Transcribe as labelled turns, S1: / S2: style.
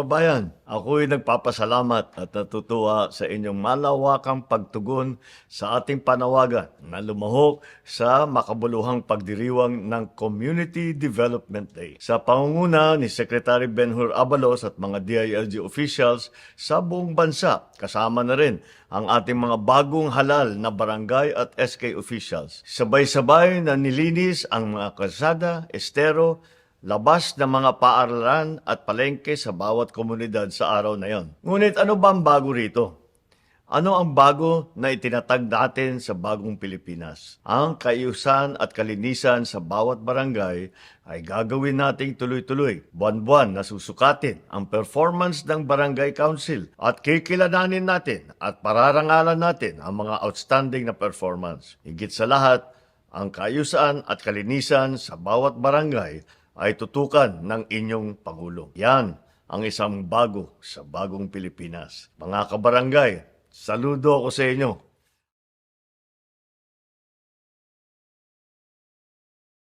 S1: kababayan, ako'y nagpapasalamat at natutuwa sa inyong malawakang pagtugon sa ating panawagan na lumahok sa makabuluhang pagdiriwang ng Community Development Day. Sa pangunguna ni Secretary Benhur Abalos at mga DILG officials sa buong bansa, kasama na rin ang ating mga bagong halal na barangay at SK officials. Sabay-sabay na nilinis ang mga kalsada, estero, labas ng mga paaralan at palengke sa bawat komunidad sa araw na yon. Ngunit ano ba ang bago rito? Ano ang bago na itinatag natin sa bagong Pilipinas? Ang kaiusan at kalinisan sa bawat barangay ay gagawin nating tuloy-tuloy. Buwan-buwan na susukatin ang performance ng barangay council at kikilananin natin at pararangalan natin ang mga outstanding na performance. Higit sa lahat, ang kaayusan at kalinisan sa bawat barangay ay tutukan ng inyong Pangulo. Yan ang isang bago sa bagong Pilipinas. Mga kabarangay, saludo ako sa inyo